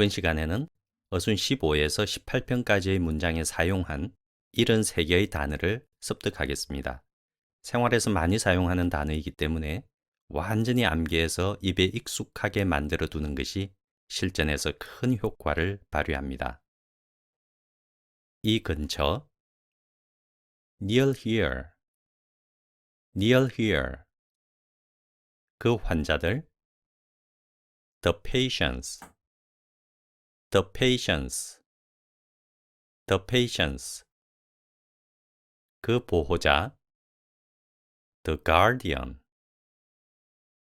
이번 시간에는 어순 15에서 18편까지의 문장에 사용한 73개의 단어를 습득하겠습니다. 생활에서 많이 사용하는 단어이기 때문에 완전히 암기해서 입에 익숙하게 만들어 두는 것이 실전에서 큰 효과를 발휘합니다. 이 근처 near here near here 그 환자들 the patients the patients the patients 그 보호자 the guardian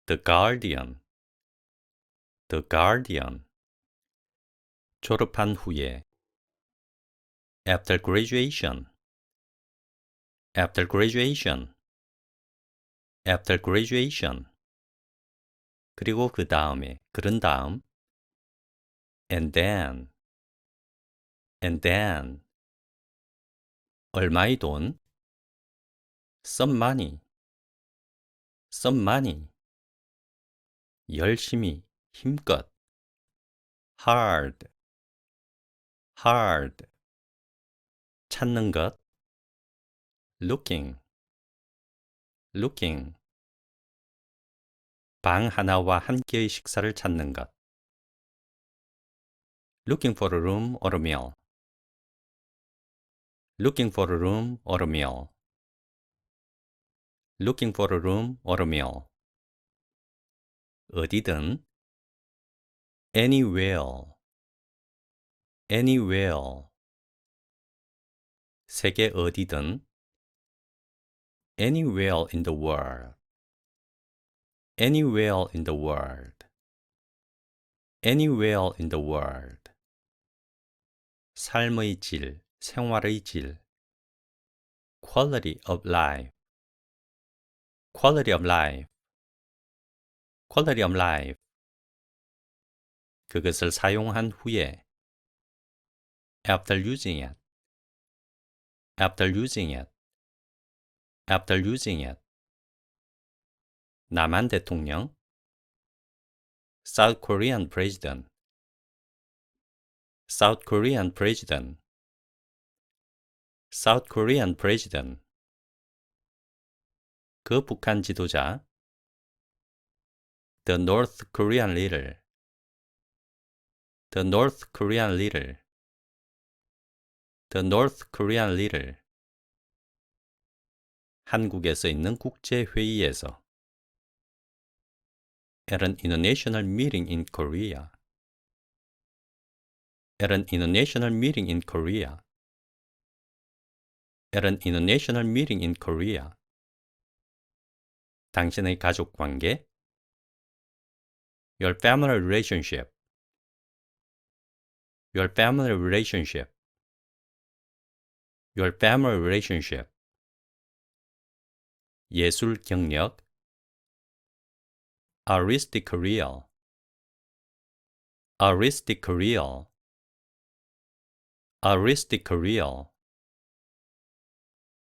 the guardian the guardian 졸업한 후에 after graduation after graduation after graduation 그리고 그 다음에 그런 다음 and then and then 얼마의 돈 some money some money 열심히 힘껏 hard hard 찾는 것 looking looking 방 하나와 한 끼의 식사를 찾는 것 looking for a room or a meal looking for a room or a meal looking for a room or a meal 어디든 anywhere anywhere 세계 어디든 anywhere in the world anywhere in the world anywhere in the world 삶의 질, 생활의 질 quality of life quality of life quality of life 그것을 사용한 후에 after using it after using it after using it 남한 대통령 South Korean president South Korean president South Korean president 그 북한 지도자 The North Korean leader The North Korean leader The North Korean leader 한국에서 있는 국제 회의에서 at an international meeting in Korea at an international meeting in Korea at an international meeting in Korea 당신의 가족 관계 your family relationship your family relationship your family relationship 예술 경력 artistic career artistic career artistic career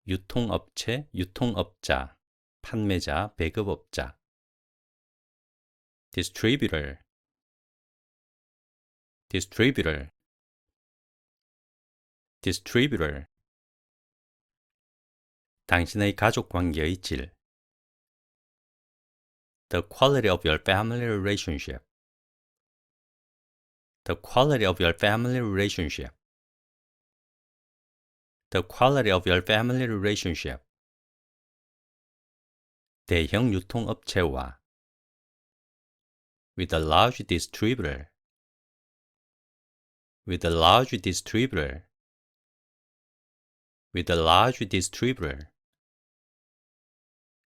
유통업체, 유통업자, 판매자, 배급업자 distributor distributor distributor 당신의 가족 관계의 질 the quality of your family relationship the quality of your family relationship the quality of your family relationship 대형 유통업체와 with a large distributor with a large distributor with a large distributor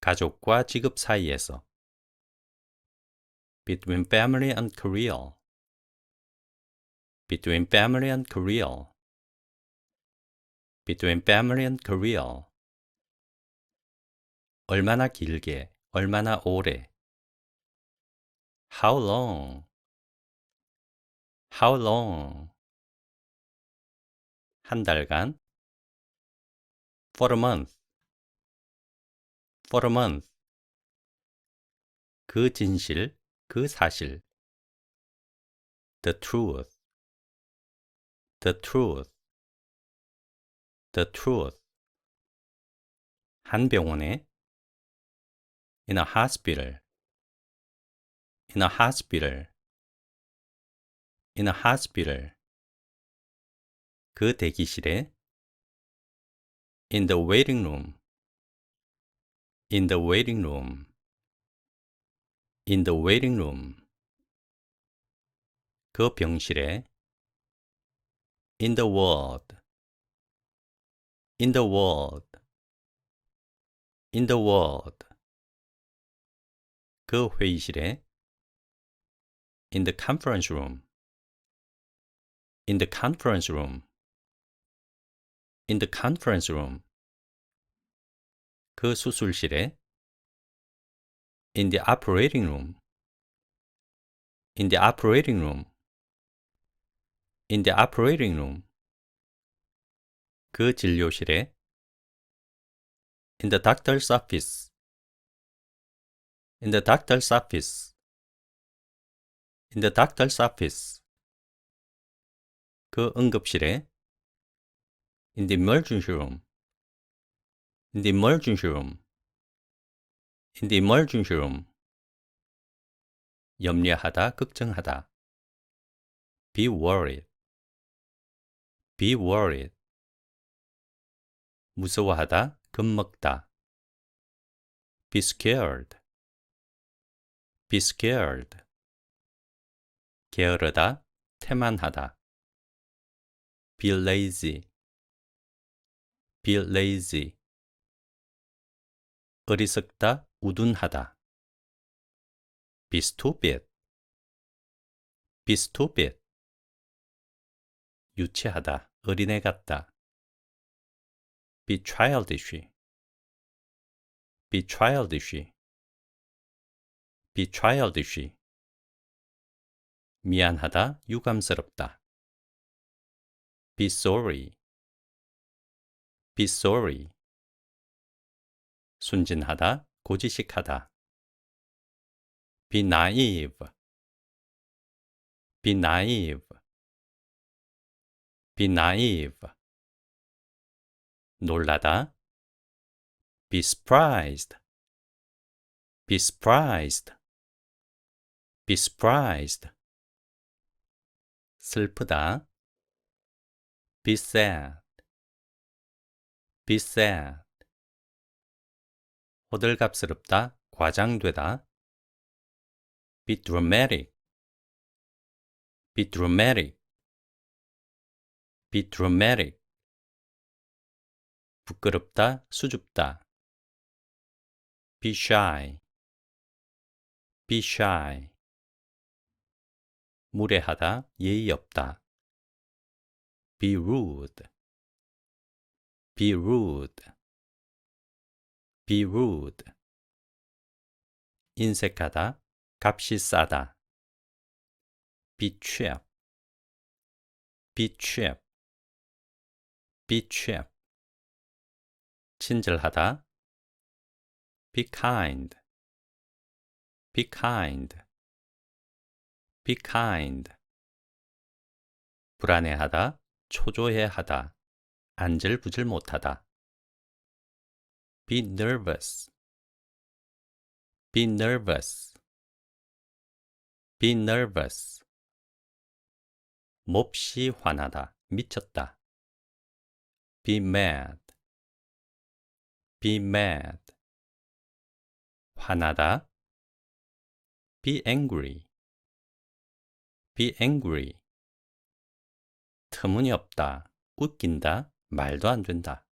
가족과 직업 사이에서 between family and career between family and career Between family and career 얼마나 길게, 얼마나 오래 how long how long 한 달간 for a month for a month 그 진실, 그 사실 the truth, the truth, the truth. 한 병원에 in a hospital, in a hospital, in a hospital. 그 대기실에 in the waiting room, in the waiting room, in the waiting room. 그 병실에 in the ward, in the ward, in the ward. 그 회의실에 in the conference room, in the conference room, in the conference room. 그 수술실에 in the operating room, in the operating room, in the operating room. 그 진료실에 in the doctor's office, in the doctor's office, in the doctor's office. 그 응급실에 in the emergency room, in the emergency room, in the emergency room. 염려하다, 걱정하다. be worried, be worried. 무서워하다, 겁먹다. be scared, be scared. 게으르다, 태만하다. be lazy, be lazy. 어리석다, 우둔하다. be stupid, be stupid. 유치하다, 어린애 같다. be childish, be childish, be childish. 미안하다, 유감스럽다. be sorry, be sorry. 순진하다, 고지식하다. be naive, be naive, be naive. 놀라다, be surprised, be surprised, be surprised. 슬프다, be sad, be sad. 호들갑스럽다, 과장되다. be dramatic, be dramatic, be dramatic. 부끄럽다, 수줍다. be shy, be shy. 무례하다, 예의 없다. be rude, be rude, be rude. 인색하다, 값이 싸다. be cheap, be cheap, be cheap. 친절하다. be kind, be kind, be kind. 불안해하다, 초조해하다, 안절부절 못하다. be nervous, be nervous, be nervous. 몹시 화나다, 미쳤다. be mad, be mad. 화나다. be angry, be angry. 터무니없다, 웃긴다, 말도 안 된다.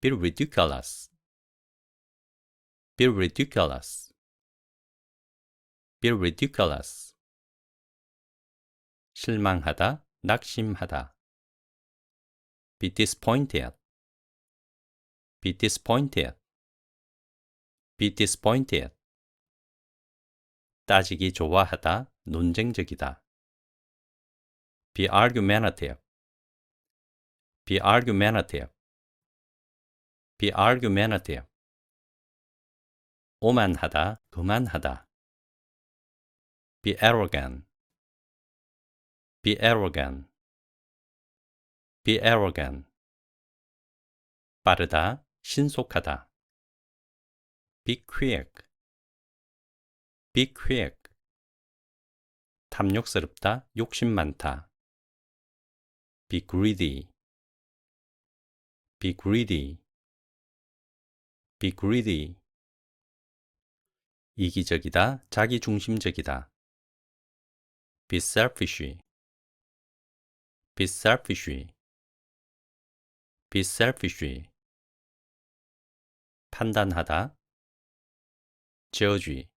be ridiculous, be ridiculous, be ridiculous. 실망하다, 낙심하다. be disappointed, be disappointed, be disappointed. 따지기 좋아하다, 논쟁적이다. be argumentative, be argumentative, be argumentative. 오만하다, 그만하다. be arrogant, be arrogant, be arrogant. 빠르다, 신속하다. be quick, be quick. 탐욕스럽다, 욕심 많다. be greedy, be greedy, be greedy. 이기적이다, 자기중심적이다. be selfish, be selfish, be selfish. 판단하다, judge,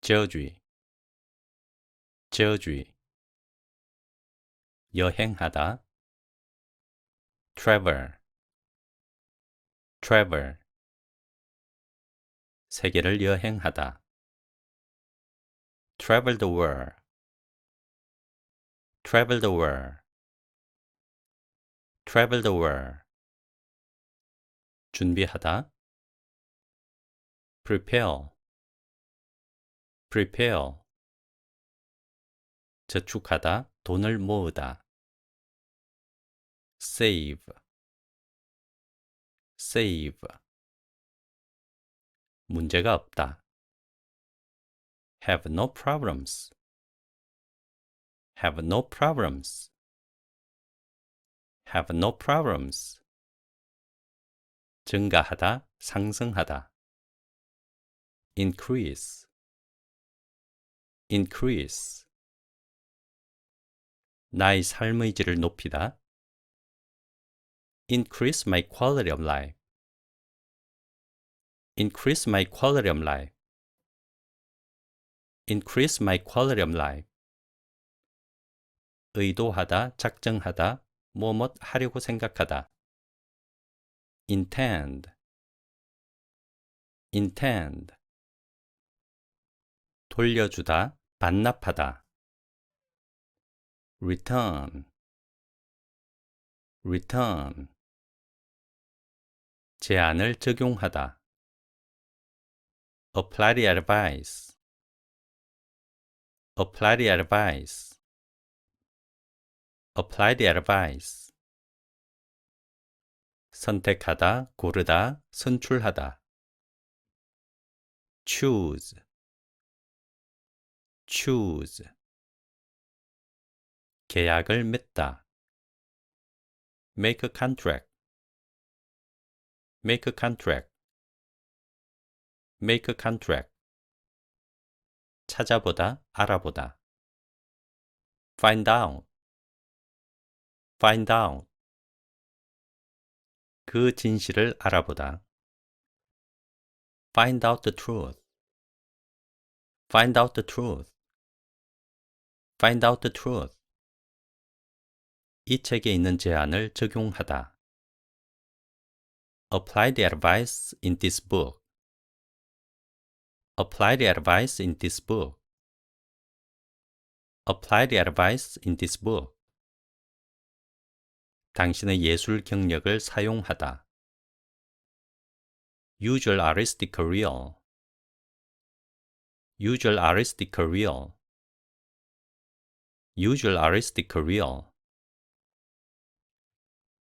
judge, judge. 여행하다, travel, travel. 세계를 여행하다. travel the world, travel the world, travel the world. 준비하다. prepare, prepare. 저축하다, 돈을 모으다. save, save. 문제가 없다. have no problems, have no problems, have no problems. 증가하다, 상승하다. increase, increase. 나의 삶의 질을 높이다. increase my quality of life. increase my quality of life. increase my quality of life. 의도하다, 작정하다, 뭐뭇 하려고 생각하다. Intend, intend. 돌려주다, 반납하다. return, return. 제안을 적용하다. apply the advice, apply the advice, apply the advice. 선택하다, 고르다, 선출하다. choose, choose. 계약을 맺다. make a contract, make a contract, make a contract. 찾아보다, 알아보다. find out, find out. 그 진실을 알아보다. find out the truth, find out the truth, find out the truth. 이 책에 있는 제안을 적용하다. apply the advice in this book. apply the advice in this book. apply the advice in this book. 당신의 예술 경력을 사용하다. use your artistic career. use your artistic career. use your artistic career.